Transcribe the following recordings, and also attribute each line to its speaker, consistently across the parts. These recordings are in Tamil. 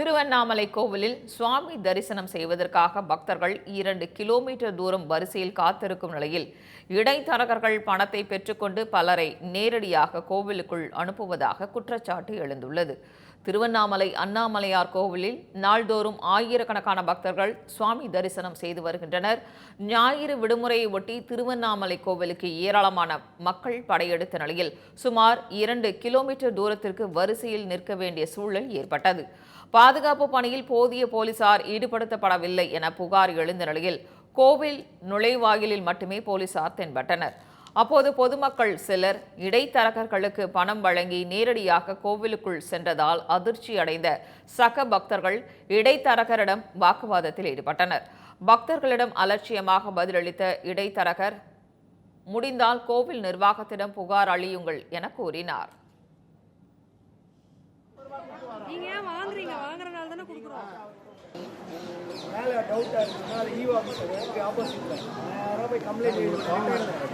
Speaker 1: திருவண்ணாமலை கோவிலில் சுவாமி தரிசனம் செய்வதற்காக பக்தர்கள் இரண்டு கிலோமீட்டர் தூரம் வரிசையில் காத்திருக்கும் நிலையில் இடைத்தரகர்கள் பணத்தை பெற்றுக்கொண்டு பலரை நேரடியாக கோவிலுக்குள் அனுப்புவதாக குற்றச்சாட்டு எழுந்துள்ளது. திருவண்ணாமலை அண்ணாமலையார் கோவிலில் நாள்தோறும் ஆயிரக்கணக்கான பக்தர்கள் சுவாமி தரிசனம் செய்து வருகின்றனர். ஞாயிறு விடுமுறையை ஒட்டி திருவண்ணாமலை கோவிலுக்கு ஏராளமான மக்கள் படையெடுத்த நிலையில் சுமார் இரண்டு கிலோமீட்டர் தூரத்திற்கு வரிசையில் நிற்க வேண்டிய சூழல் ஏற்பட்டது. பாதுகாப்பு பணியில் போதிய போலீசார் ஈடுபடுத்தப்படவில்லை என புகார் எழுந்த நிலையில் கோவில் நுழைவாயிலில் மட்டுமே போலீசார் தென்பட்டனர். அப்போது பொதுமக்கள் சிலர் இடைத்தரகர்களுக்கு பணம் வழங்கி நேரடியாக கோவிலுக்குள் சென்றதால் அதிர்ச்சி அடைந்த சக பக்தர்கள் இடைத்தரகரிடம் வாக்குவாதத்தில் ஈடுபட்டனர். பக்தர்களிடம் அலட்சியமாக பதிலளித்த இடைத்தரகர் முடிந்தால் கோவில் நிர்வாகத்திடம் புகார் அளியுங்கள் என கூறினார்.
Speaker 2: நீங்க ஏன் வாங்குறீங்க? வாங்குறதுனால தானே கொடுக்குறோம்.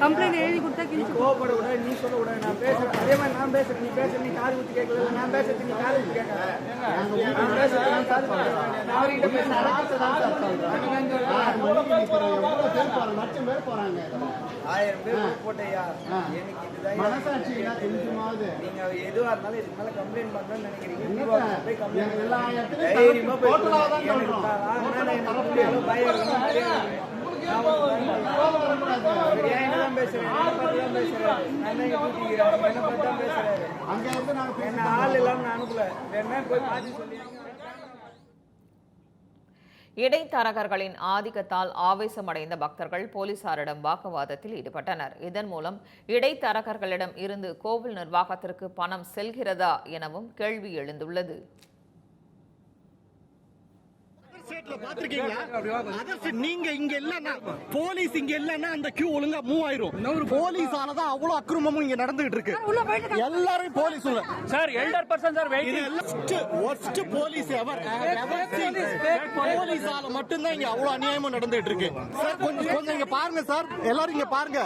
Speaker 3: கம்ப்ளைண்ட் எழுதி
Speaker 2: கொடுத்தா
Speaker 3: நீ
Speaker 2: கிழிச்சு
Speaker 3: கோவப்படக்கூடாது நீ சொல்லக்கூடாது. நான் பேசுறேன் அதே மாதிரி நான் பேசுறேன் நீ பேசுற நீ காது ஊற்றி கேட்கல நான் பேசுறது நீ காது ஊற்றி கேட்கல நான் பேசுறது நான் காது ஊத்தி கேட்கல. நான் அவர்கிட்ட பேசுறேன் ஆயிரம் பேர் vote போட்டையா எனக்கு இதுதான் நீங்க எதுவா இருந்தாலும் இதுக்கு மேல கம்ப்ளைண்ட் பண்ணணும்னு நினைக்கிறீங்க. போய் கம்ப்ளைண்ட் தைரியமா போய் தான் பேசுறேன்? என்ன ஆள் இல்லாம நான் அனுப்பல. வேணா போய் பார்த்து சொல்லி
Speaker 1: இடைத்தரகர்களின் ஆதிக்கத்தால் ஆவேசமடைந்த பக்தர்கள் போலீசாரிடம் வாக்குவாதத்தில் ஈடுபட்டனர். இதன் மூலம் இடைத்தரகர்களிடம் இருந்து கோவில் நிர்வாகத்திற்கு பணம் செல்கிறதா எனவும் கேள்வி எழுந்துள்ளது.
Speaker 4: ஸ்டேட்ல பாத்திருக்கீங்களா நீங்க இங்க இல்லன்னா போலீஸ் இங்க இல்லன்னா அந்த கியூ ஒழுங்கா மூவ் ஆயிரும். போலீஸாலதான் அவ்வளவு அக்கிரமமும் இங்க நடந்துகிட்டு இருக்கு. எல்லாரும் போலீஸ் உள்ள.
Speaker 5: Sir elder person sir
Speaker 4: worst police ever போலீஸால மட்டும்தான் இங்க அவ்வளவு அநியாயமும் நடந்துட்டு இருக்கு. சார் கொஞ்சம் கொஞ்சம் இங்க பாருங்க சார். எல்லாரும் இங்க பாருங்க.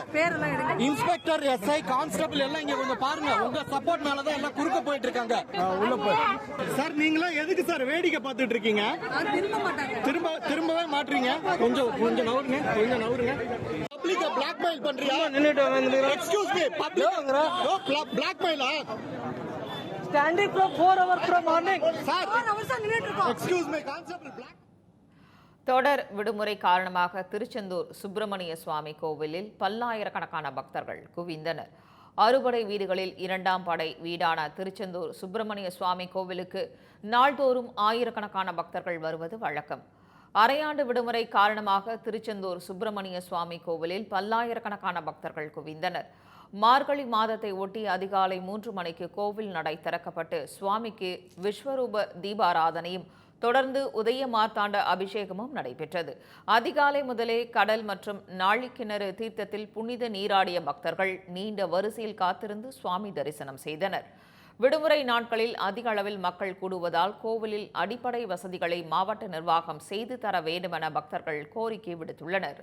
Speaker 4: இன்ஸ்பெக்டர் எஸ்ஐ கான்ஸ்டபிள் எல்லாம் இங்க கொஞ்சம் பாருங்க. உங்க சப்போர்ட்னாலதான் எல்லாம் குறுக்க போயிட்டு இருக்காங்க. உள்ள போய். சார் நீங்களா எதுக்கு சார் வேடிக்கை பார்த்துட்டு இருக்கீங்க?
Speaker 2: யாரும் திரும்ப மாட்டாங்க.
Speaker 4: திரும்ப திரும்பவே மாட்றீங்க. கொஞ்சம் கொஞ்சம் நவருங்க கொஞ்சம் நவருங்க. பப்ளிக்க பிளாக்மெயில் பண்றியா? நின்னுட்டு excuse me public பிளாக்மெயிலா
Speaker 5: standing from four hour from morning
Speaker 4: sir
Speaker 2: ஒரு அவசரம் நின்றுட்டு இருக்கோம்.
Speaker 4: எக்ஸ்கியூஸ் மீ கான்ஸ்டபிள் பிளாக்
Speaker 1: தொடர் விடுமுறை காரணமாக திருச்செந்தூர் சுப்பிரமணிய சுவாமி கோவிலில் பல்லாயிரக்கணக்கான பக்தர்கள் குவிந்தனர். அறுபடை வீடுகளில் இரண்டாம் படை வீடான திருச்செந்தூர் சுப்பிரமணிய சுவாமி கோவிலுக்கு நாள்தோறும் ஆயிரக்கணக்கான பக்தர்கள் வருவது வழக்கம். அரையாண்டு விடுமுறை காரணமாக திருச்செந்தூர் சுப்பிரமணிய சுவாமி கோவிலில் பல்லாயிரக்கணக்கான பக்தர்கள் குவிந்தனர். மார்கழி மாதத்தை ஒட்டி அதிகாலை மூன்று மணிக்கு கோவில் நடை திறக்கப்பட்டு சுவாமிக்கு விஸ்வரூப தீபாராதனையும் தொடர்ந்து உதய மார்த்தாண்ட அபிஷேகமும் நடைபெற்றது. அதிகாலை முதலே கடல் மற்றும் நாழிக்கிணறு தீர்த்தத்தில் புனித நீராடிய பக்தர்கள் நீண்ட வரிசையில் காத்திருந்து சுவாமி தரிசனம் செய்தனர். விடுமுறை நாட்களில் அதிக அளவில் மக்கள் கூடுவதால் கோவிலில் அடிப்படை வசதிகளை மாவட்ட நிர்வாகம் செய்து தர வேண்டுமென பக்தர்கள் கோரிக்கை விடுத்துள்ளனர்.